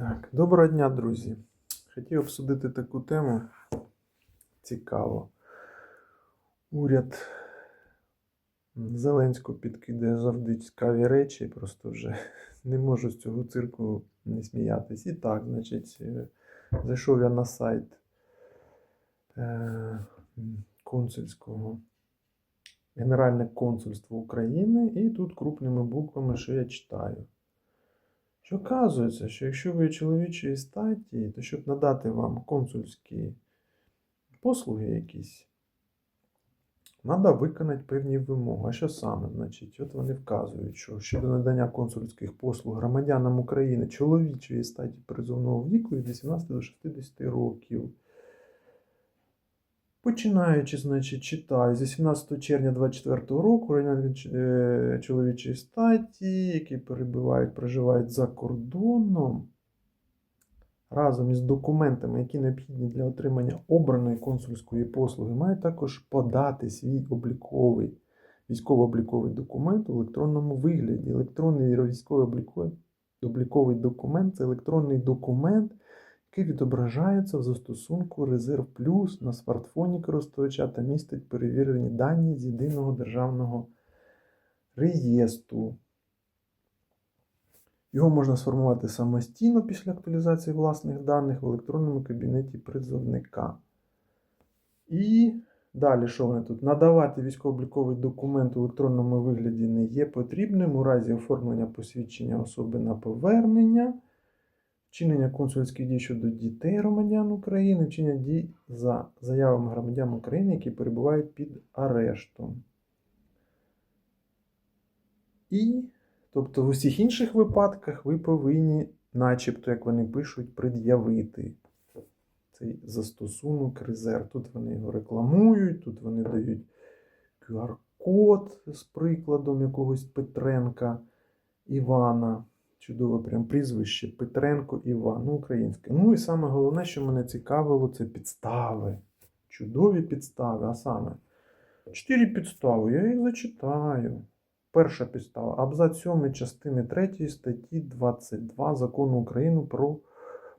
Так, доброго дня, друзі. Хотів обсудити таку тему. Цікаво. Уряд Зеленського підкидає завжди цікаві речі, просто вже не можу з цього цирку не сміятись. І так, значить, е, зайшов я на сайт е, консульського Генеральне консульство України, і тут крупними буквами, що я читаю. Що оказується, що якщо ви чоловічої статі, то щоб надати вам консульські послуги якісь, треба виконати певні вимоги. А що саме? Значить, от вони вказують, що щодо надання консульських послуг громадянам України чоловічої статі призовного віку від 18 до 60 років. Починаючи, значить, читаю з 18 червня 24 року громадяни е, чоловічої статі, які перебувають, проживають за кордоном, разом із документами, які необхідні для отримання обраної консульської послуги, мають також подати свій обліковий військово-обліковий документ у електронному вигляді. Електронний військовий обліковий обліковий документ це електронний документ який відображається в застосунку Резерв Плюс на смартфоні користувача та містить перевірені дані з єдиного державного реєстру. Його можна сформувати самостійно після актуалізації власних даних в електронному кабінеті призовника. І далі, що вони тут? Надавати військово-обліковий документ у електронному вигляді не є потрібним у разі оформлення посвідчення особи на повернення вчинення консульських дій щодо дітей громадян України, вчинення дій за заявами громадян України, які перебувають під арештом. І, тобто, в усіх інших випадках ви повинні, начебто, як вони пишуть, пред'явити цей застосунок резерв. Тут вони його рекламують, тут вони дають QR-код з прикладом якогось Петренка Івана. Чудове прям прізвище Петренко Іван, ну, українське. Ну і саме головне, що мене цікавило, це підстави. Чудові підстави. А саме, чотири підстави, я їх зачитаю. Перша підстава. Абзац 7 частини 3 статті 22 закону України про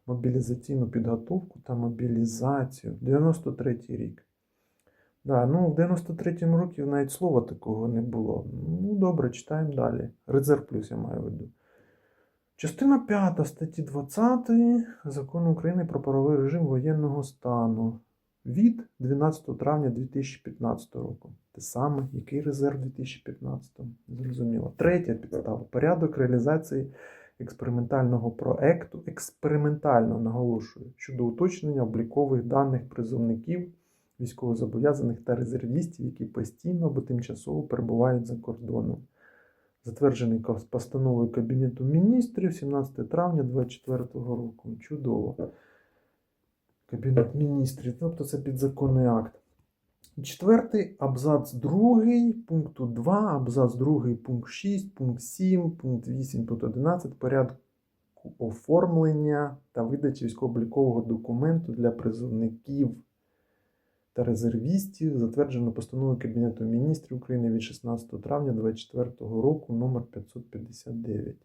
мобілізаційну підготовку та мобілізацію. 93 рік. Да, ну, в 93-му році навіть слова такого не було. Ну, добре, читаємо далі. Резерв плюс я маю в виду. Частина 5 статті 20 Закону України про правовий режим воєнного стану від 12 травня 2015 року. Те саме, який резерв 2015 Зрозуміло. Третя підстава. Порядок реалізації експериментального проекту, експериментально наголошую, щодо уточнення облікових даних призовників, військовозобов'язаних та резервістів, які постійно або тимчасово перебувають за кордоном затверджений постановою Кабінету міністрів 17 травня 2024 року. Чудово. Кабінет міністрів, тобто це підзаконний акт. Четвертий абзац 2, пункту 2, абзац 2, пункт 6, пункт 7, пункт 8, пункт 11 порядку оформлення та видачі військово-облікового документу для призовників та резервістів, затверджено постановою Кабінету міністрів України від 16 травня 2024 року номер 559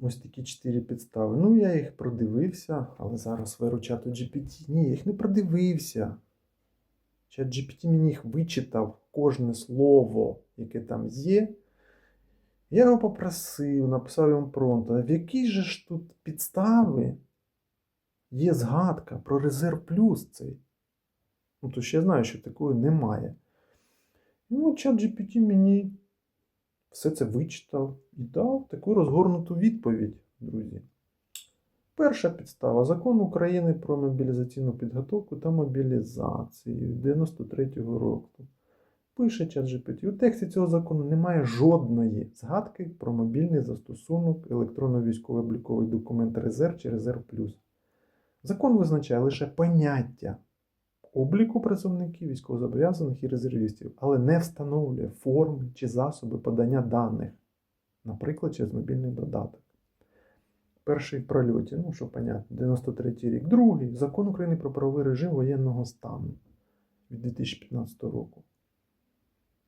Ось такі чотири підстави. Ну, я їх продивився, але зараз беру чату GPT. Ні, я їх не продивився. Чат GPT мені їх вичитав кожне слово, яке там є. Я його попросив, написав йому промпт, а в якій же ж тут підстави є згадка про резерв плюс цей? Ну, то ще я знаю, що такої немає. Ну, чат GPT мені все це вичитав і дав таку розгорнуту відповідь, друзі. Перша підстава закон України про мобілізаційну підготовку та мобілізацію 93-го року. Пише чат GPT. У тексті цього закону немає жодної згадки про мобільний застосунок електронно-військовий обліковий документ резерв чи резерв плюс. Закон визначає лише поняття обліку призовників, військовозобов'язаних і резервістів, але не встановлює форми чи засоби подання даних, наприклад, через мобільний додаток. Перший прольоті, ну що понятно, 93 рік. Другий закон України про правовий режим воєнного стану від 2015 року.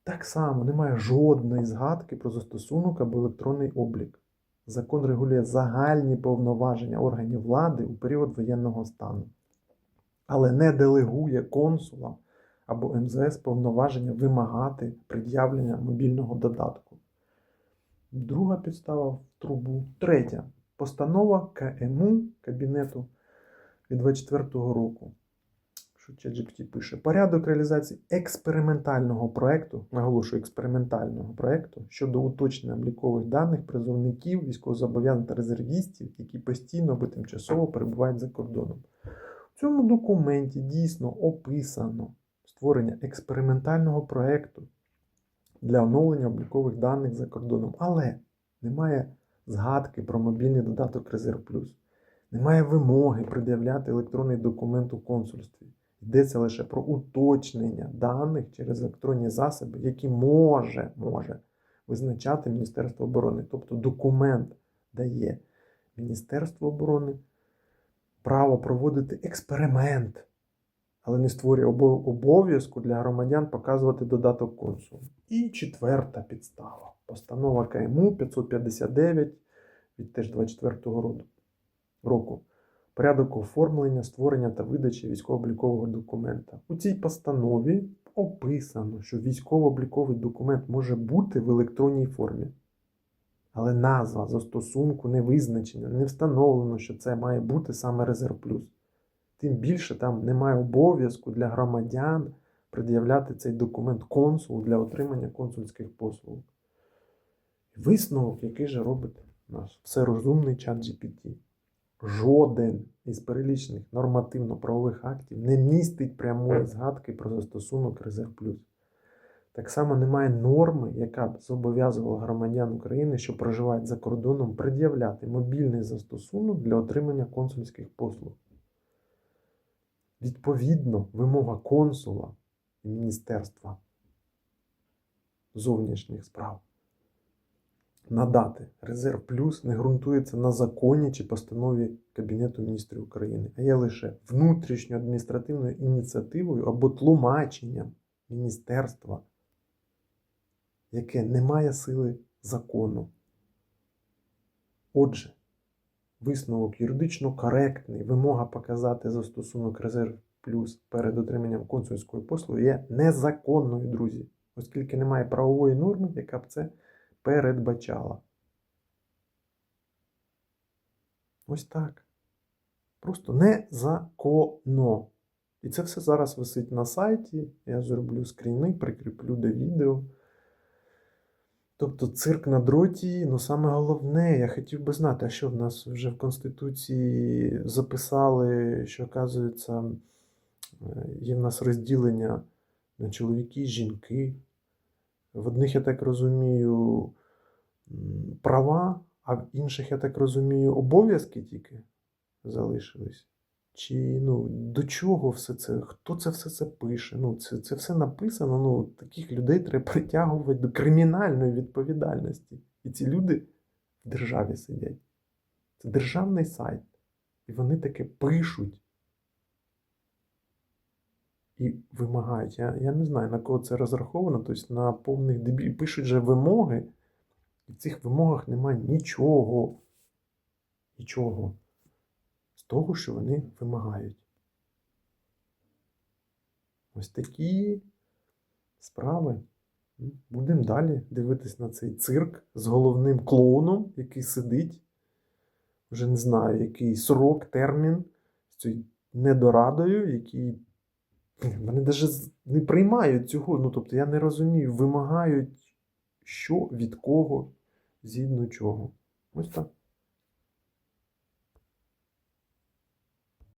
Так само немає жодної згадки про застосунок або електронний облік. Закон регулює загальні повноваження органів влади у період воєнного стану, але не делегує консулам або МЗС повноваження вимагати пред'явлення мобільного додатку. Друга підстава в трубу. Третя. Постанова КМУ Кабінету від 24-го року. Що ChatGPT пише? Порядок реалізації експериментального проекту, наголошую, експериментального проекту щодо уточнення облікових даних призовників, військовозобов'язаних та резервістів, які постійно або тимчасово перебувають за кордоном. Цьому документі дійсно описано створення експериментального проекту для оновлення облікових даних за кордоном, але немає згадки про мобільний додаток Резерв Плюс. Немає вимоги пред'являти електронний документ у консульстві. Йдеться лише про уточнення даних через електронні засоби, які може, може визначати Міністерство оборони. Тобто документ дає Міністерство оборони право проводити експеримент, але не створює обов'язку для громадян показувати додаток консулу. І четверта підстава. Постанова КМУ 559 від теж 24 року року. Порядок оформлення, створення та видачі військово-облікового документа. У цій постанові описано, що військово-обліковий документ може бути в електронній формі. Але назва застосунку не визначена, не встановлено, що це має бути саме Резерв Плюс. Тим більше там немає обов'язку для громадян пред'являти цей документ консулу для отримання консульських послуг. Висновок, який же робить наш всерозумний чат GPT. Жоден із перелічених нормативно-правових актів не містить прямої згадки про застосунок Резерв Плюс. Так само немає норми, яка б зобов'язувала громадян України, що проживають за кордоном, пред'являти мобільний застосунок для отримання консульських послуг. Відповідно, вимога консула і Міністерства зовнішніх справ надати резерв плюс не ґрунтується на законі чи постанові Кабінету міністрів України, а є лише внутрішньою адміністративною ініціативою або тлумаченням міністерства, яке не має сили закону. Отже, висновок юридично коректний, вимога показати застосунок резерв плюс перед отриманням консульської послуги є незаконною, друзі, оскільки немає правової норми, яка б це передбачала. Ось так. Просто незаконно. І це все зараз висить на сайті. Я зроблю скріни, прикріплю до відео. Тобто цирк на дроті, ну саме головне, я хотів би знати, а що в нас вже в Конституції записали, що, оказується, е, є в нас розділення на чоловіки і жінки. В одних, я так розумію, права, а в інших, я так розумію, обов'язки тільки залишились. Чи ну, до чого все це? Хто це все це пише? Ну, це, це все написано. Ну, таких людей треба притягувати до кримінальної відповідальності. І ці люди в державі сидять. Це державний сайт. І вони таке пишуть. І вимагають. Я, я не знаю, на кого це розраховано, тобто на повних дебілів. Пишуть же вимоги, і в цих вимогах немає нічого. Нічого того, що вони вимагають. Ось такі справи. Будемо далі дивитись на цей цирк з головним клоуном, який сидить. Вже не знаю, який срок, термін з цією недорадою, який. Вони навіть не приймають цього. Ну, тобто, я не розумію, вимагають, що від кого, згідно чого. Ось так.